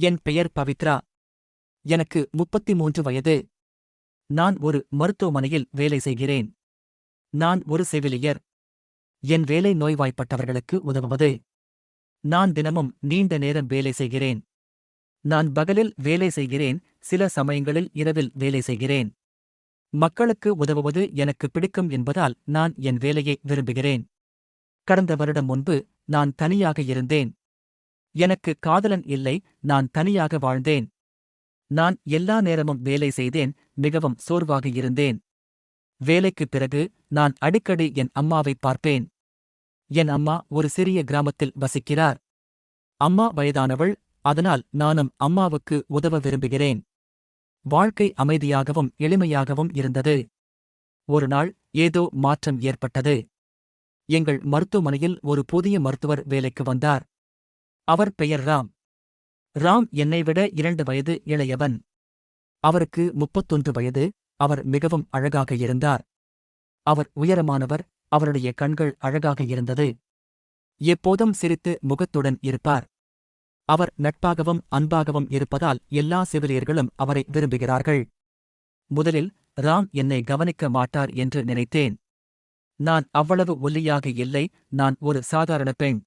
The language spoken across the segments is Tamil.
என் பெயர் பவித்ரா. எனக்கு முப்பத்தி மூன்று வயது. நான் ஒரு மருத்துவமனையில் வேலை செய்கிறேன். நான் ஒரு செவிலியர். என் வேலை நோய்வாய்ப்பட்டவர்களுக்கு உதவுவது. நான் தினமும் நீண்ட நேரம் வேலை செய்கிறேன். நான் பகலில் வேலை செய்கிறேன் சில சமயங்களில் இரவில் வேலை செய்கிறேன். மக்களுக்கு உதவுவது எனக்கு பிடிக்கும் என்பதால் நான் என் வேலையை விரும்புகிறேன். கடந்த வருடம் முன்பு நான் தனியாக இருந்தேன். எனக்கு காதலன் இல்லை நான் தனியாக வாழ்ந்தேன். நான் எல்லா நேரமும் வேலை செய்தேன் மிகவும் சோர்வாக இருந்தேன். வேலைக்குப் பிறகு நான் அடிக்கடி என் அம்மாவை பார்ப்பேன். என் அம்மா ஒரு சிறிய கிராமத்தில் வசிக்கிறார். அம்மா வயதானவள் அதனால் நானும் அம்மாவுக்கு உதவ விரும்புகிறேன். வாழ்க்கை அமைதியாகவும் எளிமையாகவும் இருந்தது. ஒரு நாள் ஏதோ மாற்றம் ஏற்பட்டது. எங்கள் மருத்துவமனையில் ஒரு புதிய மருத்துவர் வேலைக்கு வந்தார். அவர் பெயர் ராம். ராம் என்னை விட இரண்டு வயது இளையவன். அவருக்கு முப்பத்தொன்று வயது அவர் மிகவும் அழகாக இருந்தார். அவர் உயரமானவர் அவருடைய கண்கள் அழகாக இருந்தது. எப்போதும் சிரித்து முகத்துடன் இருப்பார். அவர் நட்பாகவும் அன்பாகவும் இருப்பதால் எல்லா செவிலியர்களும் அவரை விரும்புகிறார்கள். முதலில் ராம் என்னை கவனிக்க மாட்டார் என்று நினைத்தேன். நான் அவ்வளவு ஒல்லியாக இல்லை நான் ஒரு சாதாரண பெண்.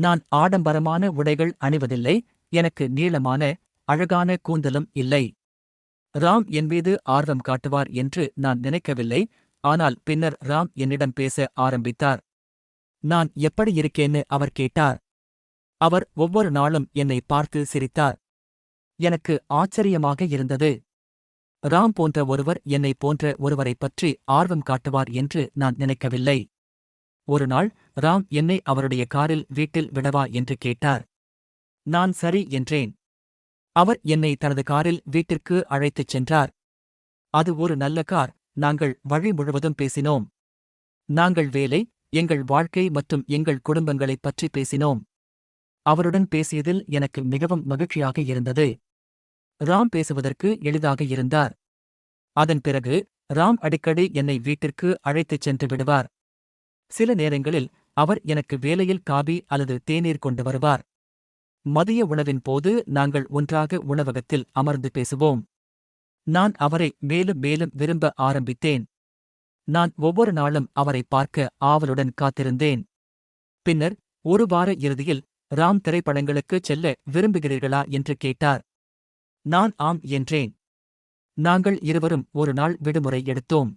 நான் ஆடம்பரமான உடைகள் அணிவதில்லை எனக்கு நீளமான அழகான கூந்தலும் இல்லை. ராம் என் மீது ஆர்வம் காட்டுவார் என்று நான் நினைக்கவில்லை ஆனால் பின்னர் ராம் என்னிடம் பேச ஆரம்பித்தார். நான் எப்படி இருக்கேன்னு? அவர் கேட்டார். அவர் ஒவ்வொரு நாளும் என்னை பார்த்து சிரித்தார். எனக்கு ஆச்சரியமாக இருந்தது. ராம் போன்ற ஒருவர் என்னை போன்ற ஒருவரைப் பற்றி ஆர்வம் காட்டுவார் என்று நான் நினைக்கவில்லை. ஒரு நாள் ராம் என்னை அவருடைய காரில் வீட்டில் விடவா? என்று கேட்டார். நான் சரி என்றேன். அவர் என்னை தனது காரில் வீட்டிற்கு அழைத்துச் சென்றார். அது ஒரு நல்ல கார். நாங்கள் வழி முழுவதும் பேசினோம். நாங்கள் வேலை எங்கள் வாழ்க்கை மற்றும் எங்கள் குடும்பங்களைப் பற்றி பேசினோம். அவருடன் பேசியதில் எனக்கு மிகவும் மகிழ்ச்சியாக இருந்தது. ராம் பேசுவதற்கு எளிதாக இருந்தார். அதன் பிறகு ராம் அடிக்கடி என்னை வீட்டிற்கு அழைத்துச் சென்று விடுவார். சில நேரங்களில் அவர் எனக்கு வேலையில் காபி அல்லது தேநீர் கொண்டு வருவார். மதிய உணவின் போது நாங்கள் ஒன்றாக உணவகத்தில் அமர்ந்து பேசுவோம். நான் அவரை மேலும் மேலும் விரும்ப ஆரம்பித்தேன். நான் ஒவ்வொரு நாளும் அவரை பார்க்க ஆவலுடன் காத்திருந்தேன். பின்னர் ஒரு வார இறுதியில் ராம் திரைப்படங்களுக்கு செல்ல விரும்புகிறீர்களா? என்று கேட்டார். நான் ஆம் என்றேன். நாங்கள் இருவரும் ஒரு நாள் விடுமுறை எடுத்தோம்.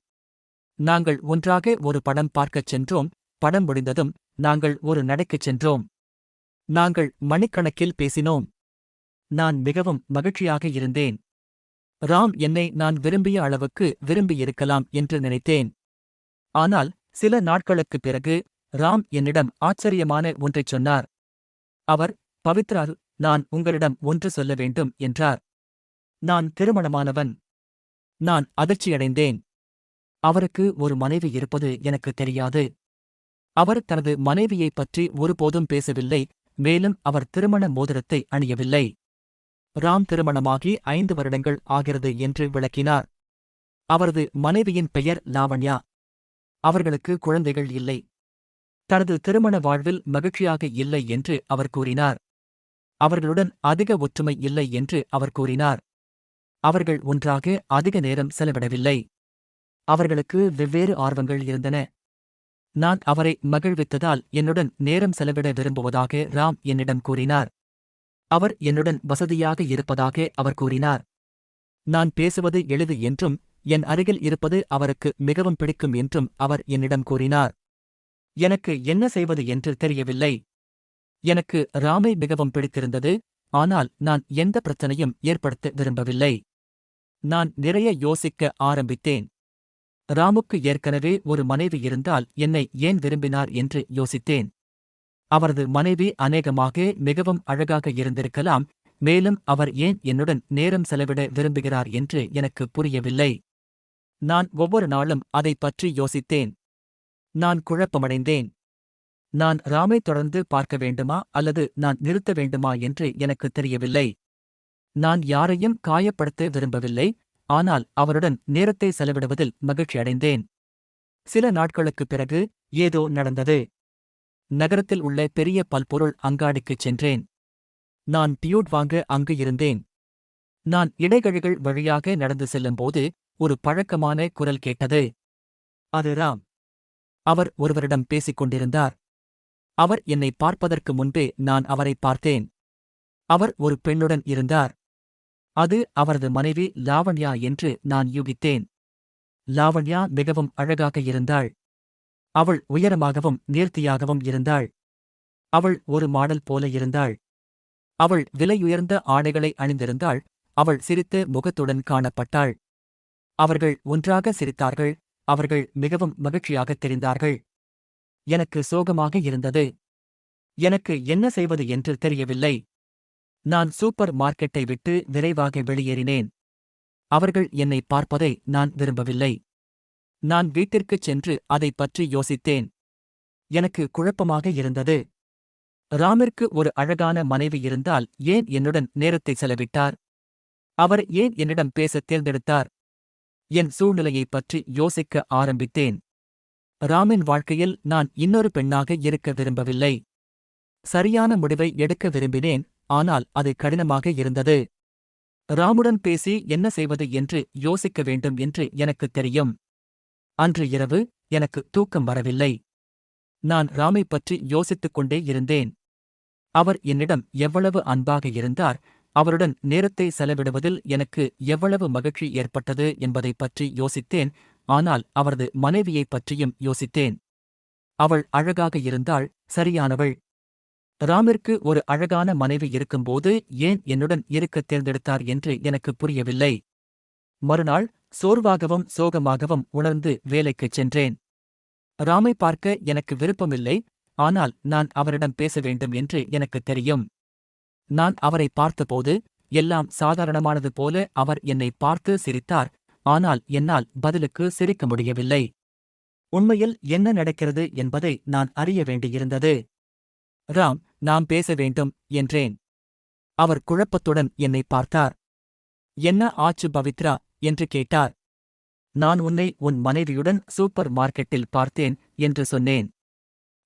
நாங்கள் ஒன்றாக ஒரு படம் பார்க்கச் சென்றோம். படம் முடிந்ததும் நாங்கள் ஒரு நடைக்குச் சென்றோம். நாங்கள் மணிக்கணக்கில் பேசினோம். நான் மிகவும் மகிழ்ச்சியாக இருந்தேன். ராம் என்னை நான் விரும்பிய அளவுக்கு விரும்பியிருக்கலாம் என்று நினைத்தேன். ஆனால் சில நாட்களுக்குப் பிறகு ராம் என்னிடம் ஆச்சரியமான ஒன்றைச் சொன்னார். அவர் பவித்ரா நான் உங்களிடம் ஒன்று சொல்ல வேண்டும் என்றார். நான் திருமணமானவன். நான் அதிர்ச்சியடைந்தேன். அவருக்கு ஒரு மனைவி இருப்பது எனக்கு தெரியாது. அவர் தனது மனைவியைப் பற்றி ஒருபோதும் பேசவில்லை மேலும் அவர் திருமண மோதிரத்தை அணியவில்லை. ராம் திருமணமாகி ஐந்து வருடங்கள் ஆகிறது என்று விளக்கினார். அவரது மனைவியின் பெயர் லாவண்யா. அவர்களுக்கு குழந்தைகள் இல்லை. தனது திருமண வாழ்வில் மகிழ்ச்சியாக இல்லை என்று அவர் கூறினார். அவர்களுடன் அதிக ஒற்றுமை இல்லை என்று அவர் கூறினார். அவர்கள் ஒன்றாக அதிக நேரம் செலவிடவில்லை. அவர்களுக்கு வெவ்வேறு ஆர்வங்கள் இருந்தன. நான் அவரை மகிழ்வித்ததால் என்னுடன் நேரம் செலவிட விரும்புவதாக ராம் என்னிடம் கூறினார். அவர் என்னுடன் வசதியாக இருப்பதாக அவர் கூறினார். நான் பேசுவது எளிது என்றும் என் அருகில் இருப்பது அவருக்கு மிகவும் பிடிக்கும் என்றும் அவர் என்னிடம் கூறினார். எனக்கு என்ன செய்வது என்று தெரியவில்லை. எனக்கு ராமை மிகவும் பிடித்திருந்தது ஆனால் நான் எந்த பிரச்சனையும் ஏற்படுத்த விரும்பவில்லை. நான் நிறைய யோசிக்க ஆரம்பித்தேன். ராமுக்கு ஏற்கனவே ஒரு மனைவி இருந்தால் என்னை ஏன் விரும்பினார் என்று யோசித்தேன். அவரது மனைவி அநேகமாக மிகவும் அழகாக இருந்திருக்கலாம் மேலும் அவர் ஏன் என்னுடன் நேரம் செலவிட விரும்புகிறார் என்று எனக்கு புரியவில்லை. நான் ஒவ்வொரு நாளும் அதைப் பற்றி யோசித்தேன். நான் குழப்பமடைந்தேன். நான் ராமை தொடர்ந்து பார்க்க வேண்டுமா அல்லது நான் நிறுத்த வேண்டுமா என்று எனக்கு தெரியவில்லை. நான் யாரையும் காயப்படுத்த விரும்பவில்லை ஆனால் அவருடன் நேரத்தை செலவிடுவதில் மகிழ்ச்சியடைந்தேன் சில நாட்களுக்குப் பிறகு ஏதோ நடந்தது. நகரத்தில் உள்ள பெரிய பல்பொருள் அங்காடிக்குச் சென்றேன். நான் டியூட் வாங்க அங்கு இருந்தேன். நான் இடைகழிகள் வழியாக நடந்து செல்லும்போது ஒரு பழக்கமான குரல் கேட்டது. அது ராம். அவர் ஒருவரிடம் பேசிக் கொண்டிருந்தார். அவர் என்னை பார்ப்பதற்கு முன்பே நான் அவரை பார்த்தேன். அவர் ஒரு பெண்ணுடன் இருந்தார். அது அவரது மனைவி லாவண்யா என்று நான் யூகித்தேன். லாவண்யா மிகவும் அழகாக இருந்தாள். அவள் உயரமாகவும் நேர்த்தியாகவும் இருந்தாள். அவள் ஒரு மாடல் போல இருந்தாள். அவள் விலையுயர்ந்த ஆடைகளை அணிந்திருந்தாள். அவள் சிரித்து முகத்துடன் காணப்பட்டாள். அவர்கள் ஒன்றாக சிரித்தார்கள். அவர்கள் மிகவும் மகிழ்ச்சியாகத் தெரிந்தார்கள். எனக்கு சோகமாக இருந்தது. எனக்கு என்ன செய்வது என்று தெரியவில்லை. நான் சூப்பர் மார்க்கெட்டை விட்டு விரைவாக வெளியேறினேன். அவர்கள் என்னை பார்ப்பதை நான் விரும்பவில்லை. நான் வீட்டிற்குச் சென்று அதைப் பற்றி யோசித்தேன். எனக்கு குழப்பமாக இருந்தது. ராமிற்கு ஒரு அழகான மனைவி இருந்தால் ஏன் என்னுடன் நேரத்தை செலவிட்டார்? அவர் ஏன் என்னிடம் பேசத் தேர்ந்தெடுத்தார்? என் சூழ்நிலையைப் பற்றி யோசிக்க ஆரம்பித்தேன். ராமின் வாழ்க்கையில் நான் இன்னொரு பெண்ணாக இருக்க விரும்பவில்லை. சரியான முடிவை எடுக்க விரும்பினேன். ஆனால் அது கடினமாக இருந்தது. ராமுடன் பேசி என்ன செய்வது என்று யோசிக்க வேண்டும் என்று எனக்குத் தெரியும். அன்று இரவு எனக்கு தூக்கம் வரவில்லை. நான் ராமைப் பற்றி யோசித்துக் கொண்டே இருந்தேன். அவர் என்னிடம் எவ்வளவு அன்பாக இருந்தார் அவருடன் நேரத்தை செலவிடுவதில் எனக்கு எவ்வளவு மகிழ்ச்சி ஏற்பட்டது என்பதைப் பற்றி யோசித்தேன் ஆனால் அவரது மனைவியைப் பற்றியும் யோசித்தேன். அவள் அழகாக இருந்தாள் சரியானவள். ராமிற்கு ஒரு அழகான மனைவி இருக்கும்போது ஏன் என்னுடன் இருக்கத் தேர்ந்தெடுத்தார் என்று எனக்கு புரியவில்லை. மறுநாள் சோர்வாகவும் சோகமாகவும் உணர்ந்து வேலைக்குச் சென்றேன். ராமை பார்க்க எனக்கு விருப்பமில்லை ஆனால் நான் அவரிடம் பேச வேண்டும் என்று எனக்குத் தெரியும். நான் அவரை பார்த்தபோது எல்லாம் சாதாரணமானது போல அவர் என்னை பார்த்து சிரித்தார் ஆனால் என்னால் பதிலுக்கு சிரிக்க முடியவில்லை. உண்மையில் என்ன நடக்கிறது என்பதை நான் அறிய வேண்டியிருந்தது. ராம் நாம் பேச வேண்டும் என்றேன். அவர் குழப்பத்துடன் என்னை பார்த்தார். என்ன ஆச்சு பவித்ரா? என்று கேட்டார். நான் உன்னை உன் மனைவியுடன் சூப்பர் மார்க்கெட்டில் பார்த்தேன் என்று சொன்னேன்.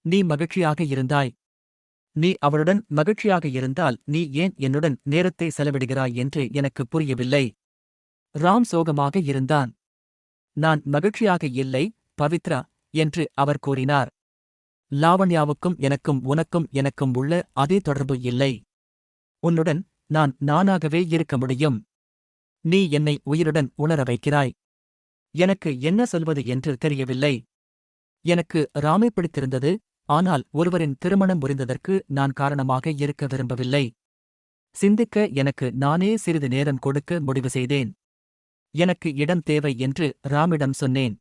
நீ மகிழ்ச்சியாக இருந்தாய். நீ அவளுடன் மகிழ்ச்சியாக இருந்தால் நீ ஏன் என்னுடன் நேரத்தை செலவிடுகிறாய் என்று எனக்கு புரியவில்லை. ராம் சோகமாக இருந்தான். நான் மகிழ்ச்சியாக இல்லை பவித்ரா என்று அவர் கூறினார். லாவண்யாவுக்கும் எனக்கும் உனக்கும் எனக்கும் உள்ள அதே தொடர்பு இல்லை. உன்னுடன் நான் நானாகவே இருக்க முடியும். நீ என்னை உயிருடன் உணர வைக்கிறாய். எனக்கு என்ன சொல்வது என்று தெரியவில்லை. எனக்கு ராமை பிடித்திருந்தது ஆனால் ஒருவரின் திருமணம் புரிந்ததற்கு நான் காரணமாக இருக்க விரும்பவில்லை. சிந்திக்க எனக்கு நானே சிறிது நேரம் கொடுக்க முடிவு செய்தேன். எனக்கு இடம் தேவை என்று ராமிடம் சொன்னேன்.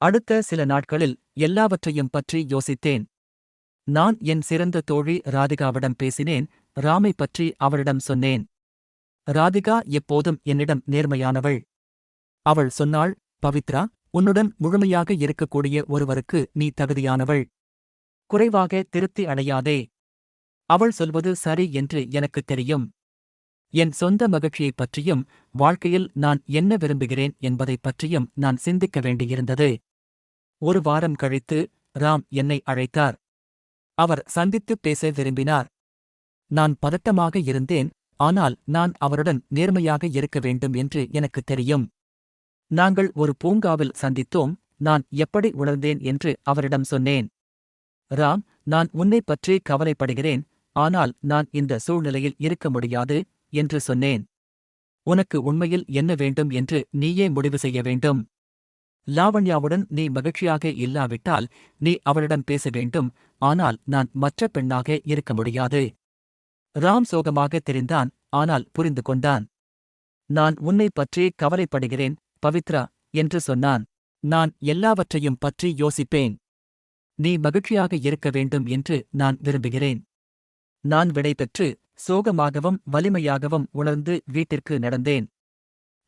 அடுத்த சில நாட்களில் எல்லாவற்றையும் பற்றி யோசித்தேன். நான் என் சிறந்த தோழி ராதிகாவிடம் பேசினேன் ராமை பற்றி அவளிடம் சொன்னேன். ராதிகா எப்போதும் என்னிடம் நேர்மையானவள். அவள் சொன்னாள் பவித்ரா உன்னுடன் முழுமையாக இருக்கக்கூடிய ஒருவருக்கு நீ தகுதியானவள். குறைவாக திருப்தி அடையாதே. அவள் சொல்வது சரி என்று எனக்குத் தெரியும். என் சொந்த மகிழ்ச்சியைப் பற்றியும் வாழ்க்கையில் நான் என்ன விரும்புகிறேன் என்பதைப் பற்றியும் நான் சிந்திக்க வேண்டியிருந்தது. ஒரு வாரம் கழித்து ராம் என்னை அழைத்தார். அவர் சந்தித்துப் பேச விரும்பினார். நான் பதட்டமாக இருந்தேன் ஆனால் நான் அவருடன் நேர்மையாக இருக்க வேண்டும் என்று எனக்குத் தெரியும். நாங்கள் ஒரு பூங்காவில் சந்தித்தோம் நான் எப்படி உணர்ந்தேன் என்று அவரிடம் சொன்னேன். ராம் நான் உன்னைப் பற்றி கவலைப்படுகிறேன் ஆனால் நான் இந்த சூழ்நிலையில் இருக்க முடியாது என்று சொன்னேன். உனக்கு உண்மையில் என்ன வேண்டும் என்று நீயே முடிவு செய்ய வேண்டும். லாவண்யாவுடன் நீ மகிழ்ச்சியாக இல்லாவிட்டால் நீ அவளிடம் பேச வேண்டும். ஆனால் நான் மற்ற பெண்ணாக இருக்க முடியாது. ராம் சோகமாக தெரிந்தான். ஆனால் புரிந்து கொண்டான். நான் உன்னைப் பற்றி கவலைப்படுகிறேன் பவித்ரா என்று சொன்னான். நான் எல்லாவற்றையும் பற்றி யோசிப்பேன். நீ மகிழ்ச்சியாக இருக்க வேண்டும் என்று நான் விரும்புகிறேன். நான் விடைபெற்று சோகமாகவும் வலிமையாகவும் உணர்ந்து வீட்டிற்கு நடந்தேன்.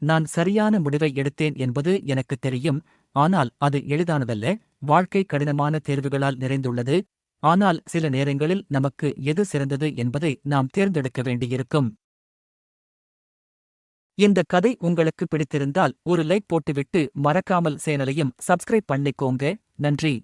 நான் சரியான முடிவை எடுத்தேன் என்பது எனக்குத் தெரியும். ஆனால் அது எளிதானதல்ல. வாழ்க்கை கடினமான தேர்வுகளால் நிறைந்துள்ளது. ஆனால் சில நேரங்களில் நமக்கு எது சிறந்தது என்பதை நாம் தேர்ந்தெடுக்க வேண்டியிருக்கும். இந்த கதை உங்களுக்கு பிடித்திருந்தால் ஒரு லைக் போட்டுவிட்டு மறக்காமல் சேனலையும் சப்ஸ்கிரைப் பண்ணிக்கோங்க. நன்றி.